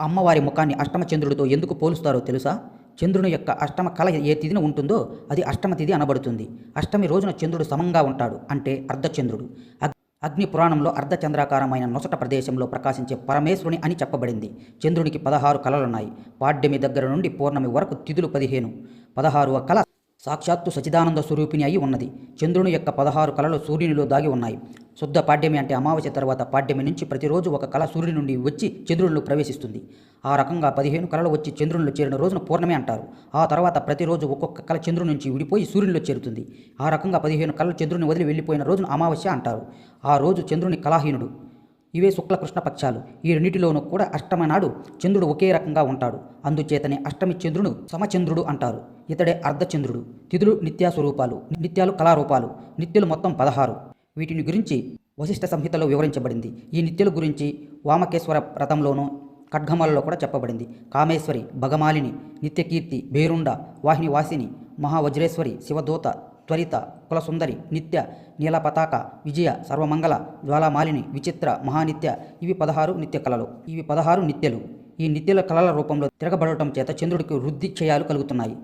అమ్మవారి ముఖాన్ని అష్టమ చంద్రుడితో ఎందుకు పోలుస్తారో తెలుసా? చంద్రుని యొక్క అష్టమ కళ ఏ తిథిన ఉంటుందో అది అష్టమ తిథి అనబడుతుంది. అష్టమి రోజున చంద్రుడు సమంగా ఉంటాడు అంటే అర్ధచంద్రుడు. అగ్- అగ్ని పురాణంలో అర్ధచంద్రాకారమైన నొసట ప్రదేశంలో ప్రకాశించే పరమేశ్వరుని అని చెప్పబడింది. చంద్రునికి పదహారు కళలున్నాయి. పాడ్యమి దగ్గర నుండి పూర్ణమి వరకు తిథులు పదిహేను. పదహారవ కళ సాక్షాత్తు సచిదానంద స్వరూపిణి అయి ఉన్నది. చంద్రుని యొక్క పదహారు కళలు సూర్యునిలో దాగి ఉన్నాయి. శుద్ధ పాడ్యమి అంటే అమావాస్య తర్వాత పాడ్యమి నుంచి ప్రతిరోజు ఒక కళ సూర్యుని నుండి వచ్చి చంద్రునిలో ప్రవేశిస్తుంది. ఆ రకంగా పదిహేను కళలు వచ్చి చంద్రునిలో చేరిన రోజున పూర్ణమే అంటారు. ఆ తర్వాత ప్రతిరోజు ఒక్కొక్క కళ చంద్రుని నుంచి విడిపోయి సూర్యునిలో చేరుతుంది. ఆ రకంగా పదిహేను కళలు చంద్రుని వదిలి వెళ్ళిపోయిన రోజున అమావాస్య అంటారు. ఆ రోజు చంద్రుని కళాహీనుడు. ఇవే శుక్లకృష్ణ పక్షాలు. ఈ రెండింటిలోనూ కూడా అష్టమ నాడు చంద్రుడు ఒకే రకంగా ఉంటాడు. అందుచేతనే అష్టమి చంద్రుడు సమచంద్రుడు అంటారు. ఇతడే అర్ధచంద్రుడు. తిథులు నిత్యాస్వరూపాలు నిత్యాలు కళారూపాలు. నిత్యులు మొత్తం పదహారు. వీటిని గురించి వశిష్ఠ సంహితలో వివరించబడింది. ఈ నిత్యుల గురించి వామకేశ్వర రథంలోనూ ఖడ్గమాలలో కూడా చెప్పబడింది. కామేశ్వరి భగమాలిని నిత్యకీర్తి బేరుండ వాహిని వాసిని మహావజ్రేశ్వరి శివదూత త్వరిత కులసుందరి నిత్య నీలపతాక విజయ సర్వమంగళ జ్వాలామాలిని విచిత్ర మహానిత్య ఇవి పదహారు నిత్య కళలు. ఇవి పదహారు నిత్యలు. ఈ నిత్యుల కళల రూపంలో తిరగబడటం చేత చంద్రుడికి వృద్ధి క్షయాలు కలుగుతున్నాయి.